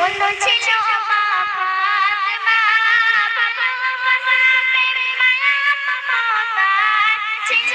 তাদের অনুপ্রেরণা। ছিল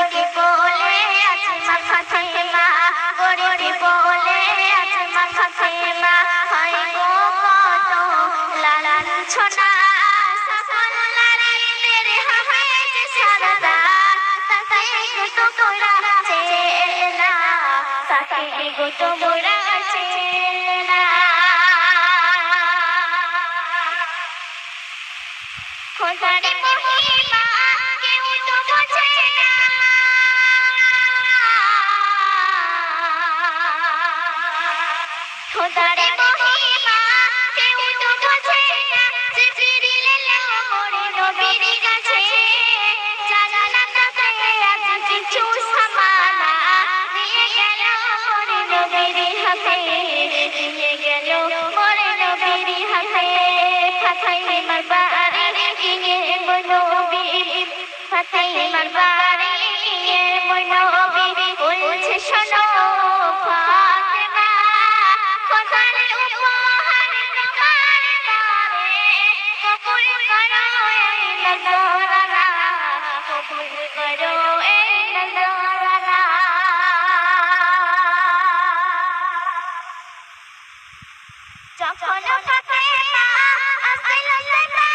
গরিব বলে আজ মাথা থেকে গরিব বলে আজ মাথা থেকে হয় গো কত লালান ছোনা। সকল নারীদের হয়েছে সারদা তাকে তো তোরা চেনা তাকে গো তোরা চেনা। খোদার মহিমা না খোদার মহিমা কেউ তো বোঝে না জিবরিল এলো মোরে নবীর কাছে জানালা তাকে আজ কিছু সামানা দিয়ে গেল মোরে নবীর হাতে দিয়ে গেল ফাতেমার বাড়ি গিয়ে বনবি ফাতেমার বাড়ি গিয়ে বনবি বলছে, শোনো, ফাতেমা খোদার উপহার তোমার দ্বারে কবুল করো, এই নজরানা, কবুল করো, এই নজরানা। যখন ফাতেমা আসল সদা